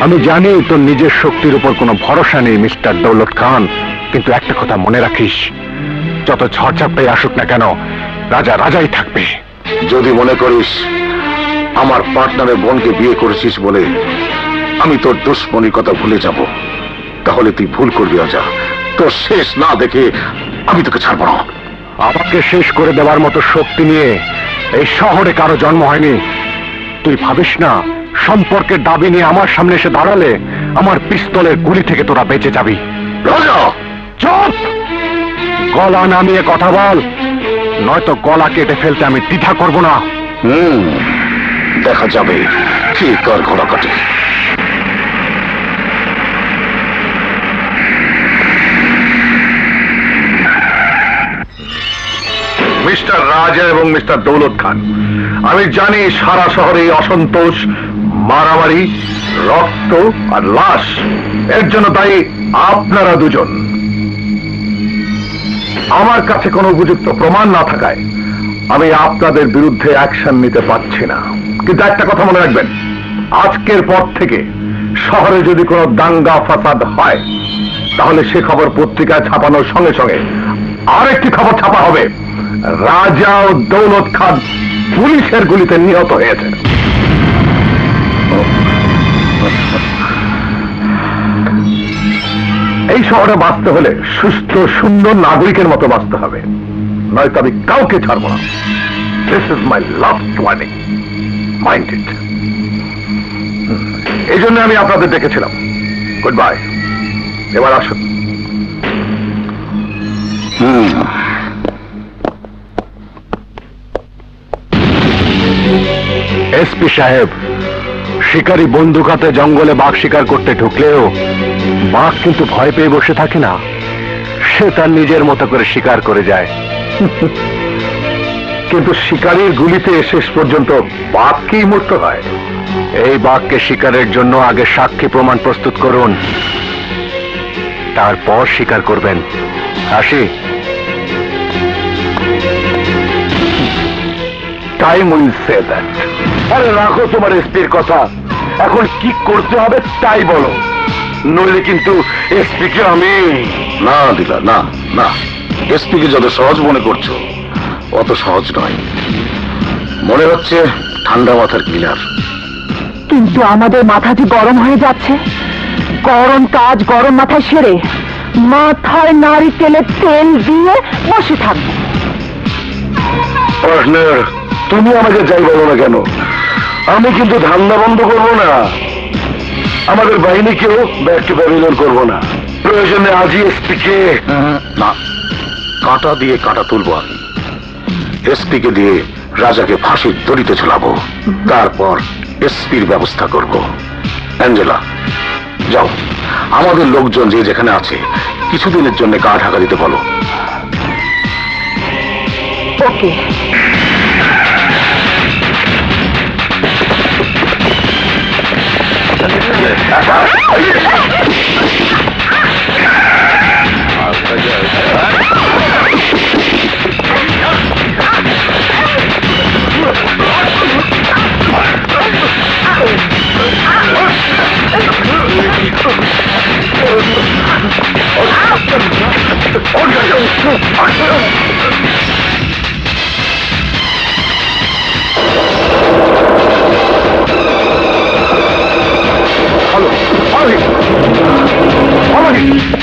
আমি জানি তোর নিজের শক্তির উপর কোনো ভরসা নেই মিস্টার দৌলত খান কিন্তু একটা কথা মনে রাখিস। যত ঝড়ঝাপটাই আসুক না কেন রাজা রাজাই থাকবে। যদি মনে করিস আমার পার্টনারের বোনকে বিয়ে করেছিস বলে আমি তোর দুশ্মনির কথা ভুলে যাব তাহলে তুই ভুল করবি রাজা। তোর শেষ না দেখে আমি তোকে ছাড়বো না। আমাকে শেষ করে দেওয়ার মতো শক্তি নিয়ে এই শহরে কারও জন্ম হয়নি। তুই ভাবিস না সম্পর্কের দাবি নিয়ে আমার সামনে এসে দাঁড়ালে আমার পিস্তলের গুলি থেকে তোরা বেঁচে যাবি। চুপ! গলা নামিয়ে কথা বল। নয়তো গলা কেটে ফেলতে আমি দ্বিধা করব না। দেখা যাবে কি কার ঘোড়া কাটে মিস্টার রাজা এবং মিস্টার দৌলত খান, আমি জানি সারা শহরে অসন্তোষ মারামারি, রক্ত আর লাশ। এর জন্য তাই আপনারা দুজন। আমার কাছে কোনো উপযুক্ত প্রমাণ না থাকায় আমি আপনাদের বিরুদ্ধে অ্যাকশন নিতে পারছি না। কিন্তু একটা কথা মনে রাখবেন, আজকের পর থেকে শহরে যদি কোনো দাঙ্গা ফাসাদ হয়, তাহলে সে খবর পত্রিকায় ছাপানোর সঙ্গে সঙ্গে আরেকটি খবর ছাপা হবে। রাজা ও দৌলত খান পুলিশের গুলিতে নিহত হয়েছে এই শহরে বাঁচতে হলে সুস্থ, সুন্দর নাগরিকের মতো বাঁচতে হবে। নয়তো আমি কাউকে ছাড়বো না। This is my last warning mind it এই জন্য আমি আপনাদের ডেকেছিলাম গুড বাই এবার আসুন। এসপি সাহেব শিকারী বন্দুক হাতে জঙ্গলে বাঘ শিকার করতে ঢুকলেও বাঘ কিন্তু ভয় পেয়ে বসে থাকে না। সে তার নিজের মতো করে শিকার করে যায়। কিন্তু শিকারীর গুলিতে শেষ পর্যন্ত বাঘকেই মরতে হয়। এই বাঘকে শিকারের জন্য আগে সাক্ষী প্রমাণ প্রস্তুত করুন। তারপর শিকার করবেন। আসি। টাইম উইল সে দ্যাট আরে রাখো তোমার এসপির কথা। এখন কি করতে হবে তাই বলো। নইলে কিন্তু এসপিকে আমি না দিলা না না। এসপিকে যত সহজ মনে করছ অত সহজ নয়। মনে হচ্ছে ঠান্ডা মাথার কিলার। কিন্তু আমাদের মাথা যে গরম হয়ে যাচ্ছে গরম কাজ গরম মাথায় সেরে মাথায় নারিকেলের তেল দিয়ে বসে থাকব। পার্টনার তুমি আমাকে যাই বলো না কেন? আমি কিন্তু ধান্দা বন্ধ করব না। আমাদের বাহিনীকেও ব্যাক টু প্যাভিলিয়ন করব না। প্রয়োজনে আজই এসপিকে না কাঁটা দিয়ে কাঁটা তুলবো আমি। এসপিকে দিয়ে রাজাকে ফাঁসির দড়িতে ঝুলাবো। তারপর এসপির ব্যবস্থা করব। অ্যাঞ্জেলা যাও। আমাদের লোকজন যে যেখানে আছে কিছুদিনের জন্য গা ঢাকা দিতে বলো। ওকে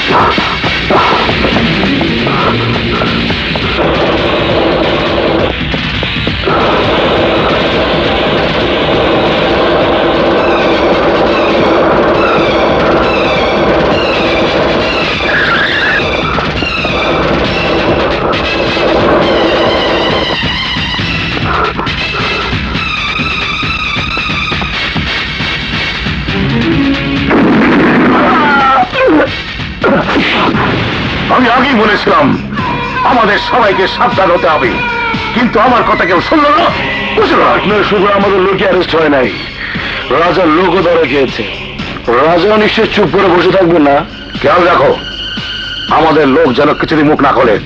Thank mm -hmm. you. আমি আগেই বলেছিলাম আমাদের সবাইকে সাবধান হতে হবে। কিন্তু আমার কথা কেউ শুনলো না? বুঝলো না? আপনার শুধু আমাদের লোকে অ্যারেস্ট হয় নাই। রাজার লোকও ধরে খেয়েছে। রাজা নিশ্চয় চুপ করে বসে থাকবেন না? খেয়াল রাখো আমাদের লোক যেন কিছুদিন মুখ না খোলে।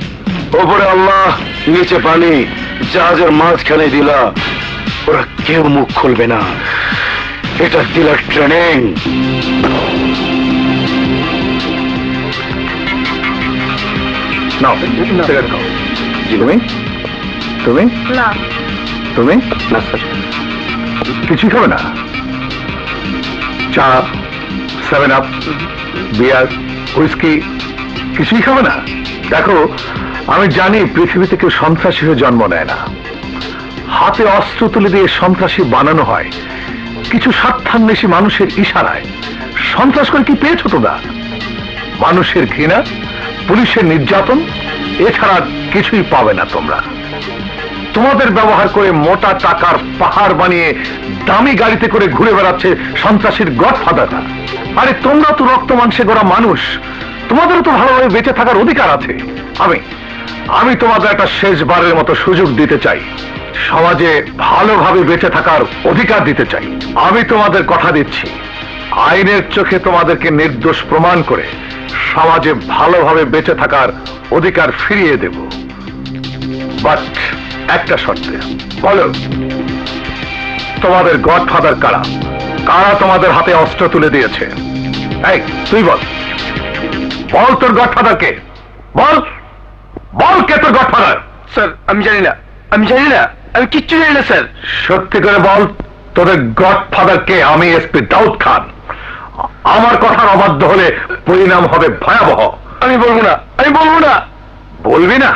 ওপরে আল্লাহ নিচে পানি জাহাজের মাঝখানে দিলা। ওরা কেউ মুখ খুলবে না। এটা ছিল ট্রেনিং নাও সিগারেট খাও। তুমি? তুমি? না। তুমি? না স্যার কিছুই খাবে না? চা সেভেন আপ বিয়ার হুইস্কি কিছুই খাবে না? দেখো আমি জানি পৃথিবীতে কেউ সন্ত্রাসী হয়ে জন্ম নেয় না। হাতে অস্ত্র তুলে দিয়ে সন্ত্রাসী বানানো হয়। কিছু স্বার্থান্বেষী মানুষের ইশারায়। সন্ত্রাস করে কি পেয়েছ তোমরা? মানুষের ঘৃণা পুলিশের নির্যাতন, এছাড়া কিছুই পাবে না তোমরা। তোমাদের ব্যবহার করে মোটা টাকার পাহাড় বানিয়ে দামি গাড়িতে করে ঘুরে বেড়াচ্ছে সন্ত্রাসীর গডফাদাররা। আরে তোমরা তো রক্ত মাংসে গড়া মানুষ। তোমাদেরও তো ভালোভাবে বেঁচে থাকার অধিকার আছে। আমি আমি তোমাদের একটা শেষবারের মতো সুযোগ দিতে চাই। সমাজে ভালোভাবে বেঁচে থাকার অধিকার দিতে চাই। আমি তোমাদের কথা দিচ্ছি। আইনের চোখে তোমাদেরকে নির্দোষ প্রমাণ করে সমাজে ভালোভাবে বেঁচে থাকার অধিকার ফিরিয়ে দেব। বাট একটা শর্তে বলো তোমাদের গডফাদার কারা? কারা তোমাদের হাতে অস্ত্র তুলে দিয়েছে? এই তুই বল। বল তোর গডফাদার কে? বল। বল কে তোর গডফাদার স্যার আমি জানি না। আমি জানি না। আমি কিচ্ছু জানি না স্যার সত্যি করে বল তোদের গডফাদার কে আমি এসপি দাউদ খান আমার কথার অবাধ্য হলে পরিণাম হবে ভয়াবহ। আমি বলব না আমি বলব না। বলবি না?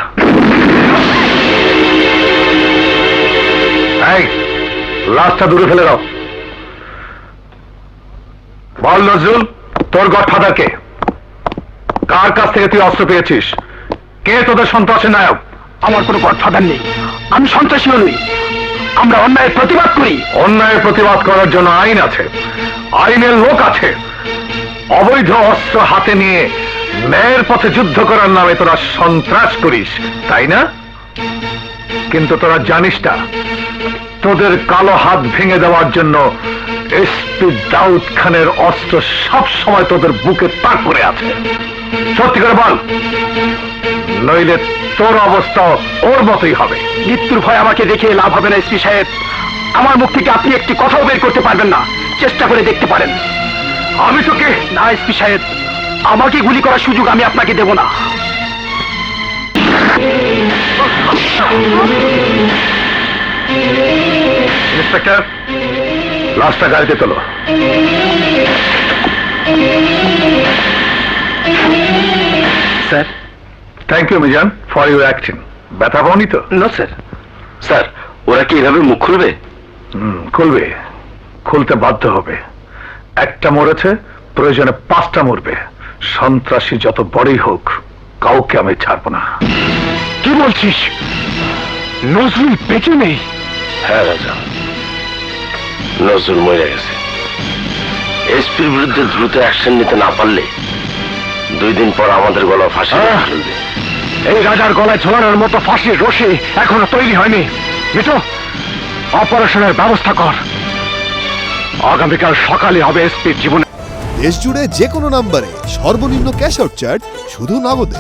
লাশটা দূরে ফেলে দাও। বল নজরুল তোর গডফাদার কে কার কাছ থেকে তুই অস্ত্র পেয়েছিস? কে তোদের সন্ত্রাসের নায়ক? আমার কোনো গডফাদার নেই। আমি সন্ত্রাসীও নই আমরা অন্যায়ের প্রতিবাদ করি। অন্যায়ের প্রতিবাদ করার জন্য আইন আছে। আইনের লোক আছে। অবৈধ অস্ত্র হাতে নিয়ে ন্যায়ের পথে যুদ্ধ করার নামে তোরা সন্ত্রাস করিস, তাই না? কিন্তু তোরা জানিস না, তোদের কালো হাত ভেঙে দেওয়ার জন্য এসপি দাউদ খানের অস্ত্র সব সময় তোদের বুকে তাক করে আছে। সত্যি করে বল, নইলে তোর অবস্থা ওর মতোই হবে। মৃত্যুর ভয় আমাকে দেখে লাভ হবে না এসপি সাহেব। আমার মুখ থেকে আপনি একটি কথাও বের করতে পারবেন না। চেষ্টা করে দেখতে পারেন। আমি তোকে না এসপি সাহেব আমাকে গুলি করার সুযোগ আমি আপনাকে দেব না। ইন্সপেক্টর লাশটা গাড়িতে তোলো। Sir. Thank you Mizan for your acting ব্যথা পাওনি তো? নো স্যার স্যার ওরা কি এভাবে মুখ খুলবে? খুলবে। খুলতে বাধ্য হবে। একটা মরেছে প্রয়োজনে পাঁচটা মরবে। সন্ত্রাসী যত বড়ই হোক কাউকে আমি ছাড়বো না। কি বলছিস? নজরুল বেঁচে নেই? হ্যাঁ রাজা। নজরুল মরে গেছে। এসপির বিরুদ্ধে দ্রুত অ্যাকশন নিতে না পারলে দুই দিন পর আমাদের গলা ফাঁসি এই রাজার গলায় ঝোলানোর মতো ফাঁসির রশি এখনও তৈরি হয়নি। মিঠু অপারেশনের ব্যবস্থা কর। আগামীকাল সকালে হবে এসপির জীবনে দেশ জুড়ে যে কোনো নম্বরে সর্বনিম্ন ক্যাশ আউট চার্জ শুধু নগদে।